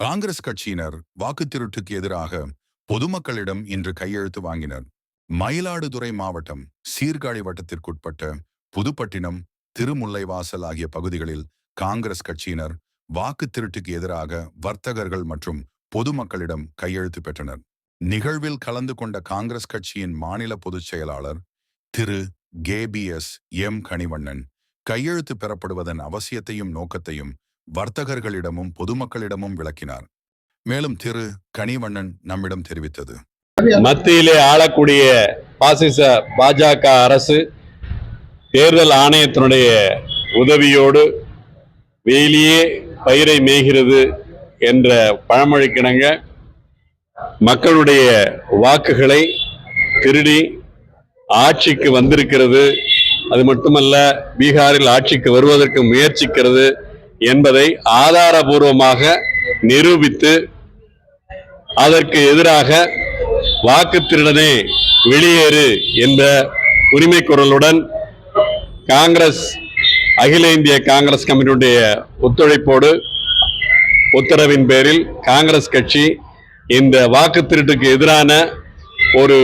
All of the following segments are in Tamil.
காங்கிரஸ் கட்சியினர் வாக்கு திருட்டுக்கு எதிராக பொதுமக்களிடம் இன்று கையெழுத்து வாங்கினர். மயிலாடுதுறை மாவட்டம் சீர்காழி வட்டத்திற்குட்பட்ட புதுப்பட்டினம் திருமுல்லைவாசல் ஆகிய பகுதிகளில் காங்கிரஸ் கட்சியினர் வாக்கு திருட்டுக்கு எதிராக வர்த்தகர்கள் மற்றும் பொதுமக்களிடம் கையெழுத்து பெற்றனர். நிகழ்வில் கலந்து கொண்ட காங்கிரஸ் கட்சியின் மாநில பொதுச் செயலாளர் திரு. KBS M. கனிவண்ணன் கையெழுத்து பெறப்படுவதன் அவசியத்தையும் நோக்கத்தையும் வர்த்தகர்களிடமும் பொதுமக்களிடமும் விளக்கினார். மேலும் திரு கனிவண்ணன் நம்மிடம் தெரிவித்தது. மத்தியிலே ஆளக்கூடிய பாசிச பாஜக அரசு தேர்தல் ஆணையத்தினுடைய உதவியோடு வேலியே பயிரை மேய்கிறது என்ற பழமொழிக்கிணங்க மக்களுடைய வாக்குகளை திருடி ஆட்சிக்கு வந்திருக்கிறது. அது மட்டுமல்ல பீகாரில் ஆட்சிக்கு வருவதற்கு முயற்சிக்கிறது. என்பதை ஆதாரபூர்வமாக நிரூபித்து அதற்கு எதிராக வாக்கு திருடனே வெளியேறு என்ற உரிமை குரலுடன் காங்கிரஸ் அகில இந்திய காங்கிரஸ் கமிட்டியுடைய ஒத்துழைப்போடு உத்தரவின் பேரில் காங்கிரஸ் கட்சி இந்த வாக்கு திருட்டுக்கு எதிரான ஒரு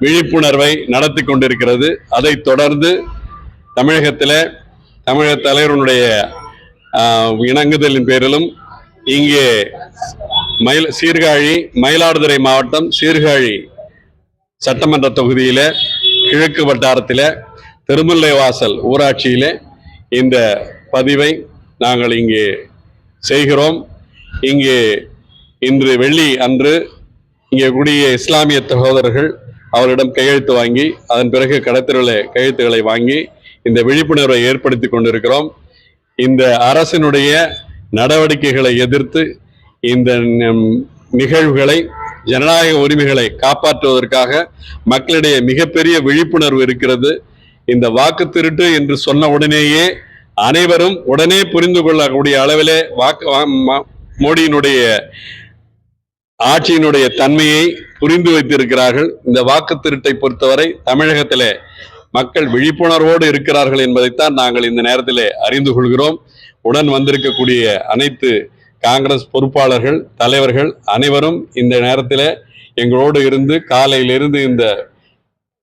விழிப்புணர்வை நடத்தி கொண்டிருக்கிறது. அதைத் தொடர்ந்து தமிழகத்தில் தமிழக தலைவருடைய இணங்குதலின் பேரிலும் இங்கே மயில் சீர்காழி மயிலாடுதுறை மாவட்டம் சீர்காழி சட்டமன்ற தொகுதியில் கிழக்கு வட்டாரத்தில் திருமுல்லைவாசல் ஊராட்சியில் இந்த பதிவை நாங்கள் இங்கே செய்கிறோம். இங்கே இன்று வெள்ளி அன்று இங்கே கூடிய இஸ்லாமிய சகோதரர்கள் அவரிடம் கையெழுத்து வாங்கி அதன் பிறகு கடத்திரல கையெழுத்துக்களை வாங்கி இந்த விழிப்புணர்வை ஏற்படுத்தி கொண்டிருக்கிறோம். இந்த அரசினுடைய நடவடிக்கைகளை எதிர்த்து இந்த நிகழ்வுகளை ஜனநாயக உரிமைகளை காப்பாற்றுவதற்காக மக்களிடையே மிகப்பெரிய விழிப்புணர்வு இருக்கிறது. இந்த வாக்கு திருட்டு என்று சொன்ன உடனேயே அனைவரும் உடனே புரிந்து கொள்ளக்கூடிய அளவிலே வாக்கு ம- மோடியினுடைய ஆட்சியினுடைய தன்மையை புரிந்து வைத்திருக்கிறார்கள். இந்த வாக்கு திருட்டை பொறுத்தவரை தமிழகத்திலே மக்கள் விழிப்புணர்வோடு இருக்கிறார்கள் என்பதைத்தான் நாங்கள் இந்த நேரத்திலே அறிந்து கொள்கிறோம். உடன் வந்திருக்கக்கூடிய அனைத்து காங்கிரஸ் பொறுப்பாளர்கள் தலைவர்கள் அனைவரும் இந்த நேரத்தில் எங்களோடு இருந்து காலையிலிருந்து இந்த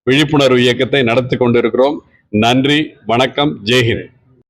விழிப்புணர்வு இயக்கத்தை நடத்தி கொண்டிருக்கிறோம். நன்றி வணக்கம் ஜெய்ஹிந்த்.